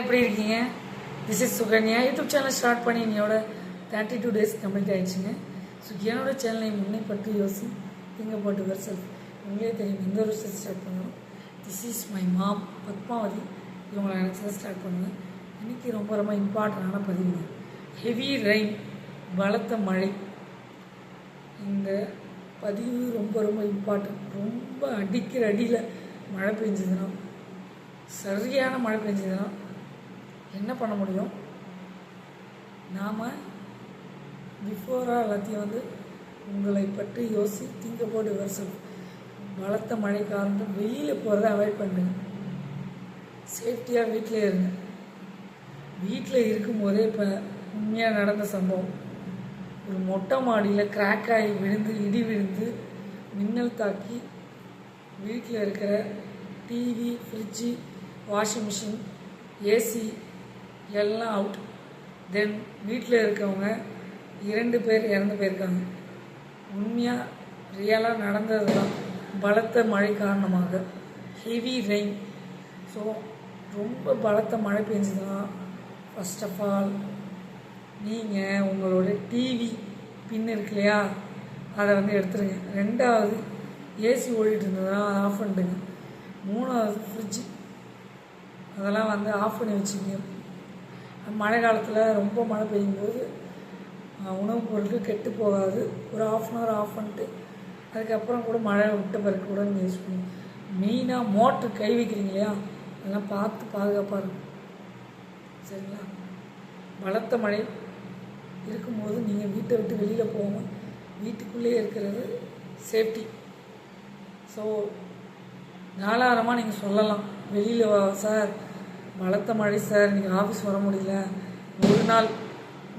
எப்படி இருக்கீங்க? This is Sukanya. YouTube channel start பண்ணி என்னோட தேர்ட்டி டூ டேஸ் கம்ப்ளீட் ஆயிடுச்சுங்க. ஸோ என்னோட சேனலை முன்னே பற்றி யோசி திங்க போட்டு வர் செல்ஃப் உங்களே தெரியும் எந்த ஒரு விஷயத்தை ஸ்டார்ட் பண்ணுவோம் this is my mom Padmavathi. இவங்களை நினச்சதை ஸ்டார்ட் பண்ணுவேன். இன்றைக்கி ரொம்ப ரொம்ப இம்பார்ட்டண்டான பதிவு ஹெவி ரெயின் பலத்த மழை. இந்த பதிவு ரொம்ப ரொம்ப இம்பார்ட்டன்ட் ரொம்ப அடிக்கிற அடியில் மழை பெஞ்சதுன்னா சரியான மழை பெஞ்சதுன்னா என்ன பண்ண முடியும்? நாம் பிஃபோராக எல்லாத்தையும் வந்து உங்களை பற்றி யோசி திங்க போட்டு வருஷம் பலத்த மழை காரணம் வெளியில் போகிறத அவாய்ட் பண்ணுங்க சேஃப்டியாக வீட்டில் இருங்க வீட்டில் இருக்கும்போதே இப்போ உண்மையாக நடந்த சம்பவம். ஒரு மொட்டை மாடியில் கிராக் ஆகி விழுந்து இடி விழுந்து மின்னல் தாக்கி வீட்டில் இருக்கிற TV fridge washing machine AC எல்லாம் அவுட் தென் வீட்டில் இருக்கவங்க இரண்டு பேர் இறந்து போயிருக்காங்க. உண்மையாக ரியலாக நடந்தது தான் பலத்த மழை காரணமாக. ஹெவி ரெயின் ஸோ ரொம்ப பலத்த மழை பெஞ்சதுன்னா ஃபஸ்ட் ஆஃப் ஆல் நீங்கள் உங்களோட டிவி பின் இருக்கு இல்லையா? அதை வந்து எடுத்துருங்க. ரெண்டாவது ஏசி ஓடிட்டு இருந்ததுன்னா அதை ஆஃப் பண்ணிடுங்க. மூணாவது ஃப்ரிட்ஜு அதெல்லாம் வந்து ஆஃப் பண்ணி வச்சுக்கோங்க. மழை காலத்தில் ரொம்ப மழை பெய்யும்போது உணவுப் பொருட்கள் கெட்டு போகாது. ஒரு ஆஃப் அன் ஹவர் ஆஃப் பண்ணிட்டு அதுக்கப்புறம் கூட மழை விட்ட பிறகு கூட நீங்கள் யூஸ் பண்ணி மெயினாக மோட்ரு கை வைக்கிறீங்க இல்லையா? அதெல்லாம் பார்த்து பாதுகாப்பாக இருக்கும் சரிங்களா? பலத்த மழை இருக்கும்போது நீங்கள் வீட்டை விட்டு வெளியில் போகாமல் வீட்டுக்குள்ளேயே இருக்கிறது சேஃப்டி ஸோ நாலாயிரமாக நீங்கள் சொல்லலாம். வெளியில் வா சார் பலத்த மழை சார். நீங்கள் ஆஃபீஸ் வர முடியல. ஒரு நாள்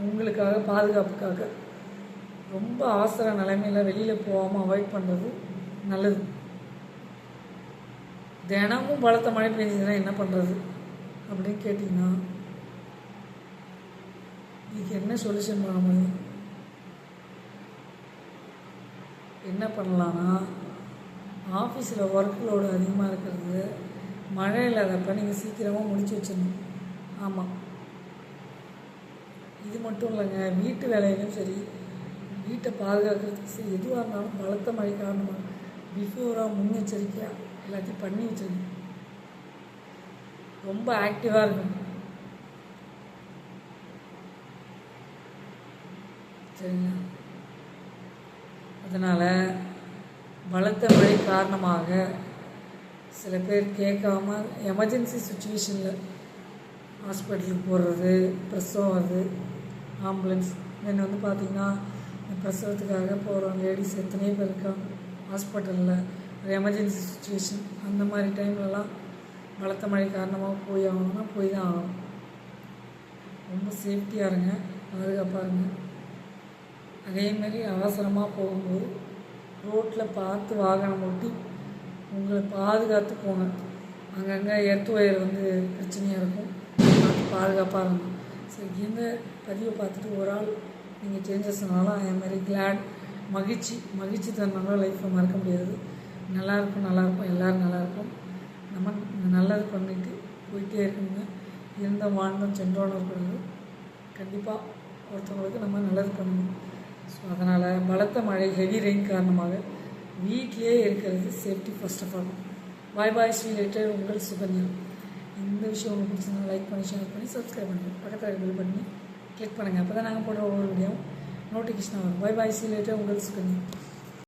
உங்களுக்காக பாதுகாப்புக்காக ரொம்ப அவசர நிலைமையில் வெளியில் போகாமல் அவாய்ட் பண்ணுறது நல்லது. தினமும் பலத்த மழை பெஞ்சதுன்னா என்ன பண்ணுறது அப்படின்னு கேட்டிங்கன்னா இதுக்கு என்ன சொல்யூஷன் பண்ண முடியும் என்ன பண்ணலான்னா ஆஃபீஸில் ஒர்க் லோடு அதிகமாக இருக்கிறது மழை இல்லாதப்போ நீங்கள் சீக்கிரமாக முடிச்சு வச்சிடணும். ஆமாம் இது மட்டும் இல்லைங்க வீட்டு வேலையிலும் சரி வீட்டை பாதுகாக்கிறதுக்கு சரி எதுவாக இருந்தாலும் பலத்த மழை காரணமாக பிஃபோராக முன்னெச்சரிக்கையாக எல்லாத்தையும் பண்ணி வச்சிருங்க. ரொம்ப ஆக்டிவாக இருக்கும் சரிங்களா? அதனால் பலத்த மழை காரணமாக சில பேர் கேட்காம எமர்ஜென்சி சுச்சுவேஷனில் ஹாஸ்பிட்டலுக்கு போடுறது பிரசவம் வருது ஆம்புலன்ஸ் தென் வந்து பார்த்திங்கன்னா பிரசவத்துக்காக போகிறோம் லேடிஸ் எத்தனையோ பேர் இருக்காங்க? ஹாஸ்பிட்டலில் ஒரு எமர்ஜென்சி சுச்சுவேஷன் அந்த மாதிரி டைம்லலாம் பலத்த மழை காரணமாக போய் ஆகணும்னா போய் தான் ஆகணும். ரொம்ப சேஃப்டியாக இருங்க பாதுகாப்பாக இருங்க. அதேமாரி அவசரமாக போகும்போது ரோட்டில் பார்த்து வாகனம் ஓட்டி உங்களை பாதுகாத்து போனேன் அங்கங்கே எர்த் ஒயர் வந்து பிரச்சனையாக இருக்கும். பார்த்து பாதுகாப்பாக இருக்கும் சரி இந்த பதிவை பார்த்துட்டு ஒரு ஆள் நீங்கள் சேஞ்சஸ்னாலும் அதே மாதிரி கிளாட் மகிழ்ச்சி மகிழ்ச்சி தருணங்கள லைஃப்பில் மறக்க முடியாது. நல்லா இருக்கும் எல்லோரும் நல்லாயிருக்கும் நம்ம நல்லது பண்ணிட்டு போயிட்டே இருக்கணுங்க. இருந்த வாழ்ந்தோம் சென்றோன்னு இருக்கிறது கண்டிப்பாக ஒருத்தவங்களுக்கு நம்ம நல்லது பண்ணணும். ஸோ அதனால் பலத்த மழை ஹெவி ரெயின் காரணமாக வீட்டிலே இருக்கிறது safety first of all bye bye see later உங்கள் சுகன்யா. இந்த விஷயம் உங்களுக்கு பிடிச்சிருந்தா லைக் பண்ணி ஷேர் பண்ணி சப்ஸ்கிரைப் பண்ணுங்கள் பக்கத்தில் பில் பண்ணி கிளிக் பண்ணுங்கள் அப்போ தான் நாங்கள் போடுற ஒவ்வொரு வீடியோ நோட்டிஃபிகேஷன் வரும். பாய் பாய் ஸ்ரீ லேட்டர் உங்கள் சுகன்யா.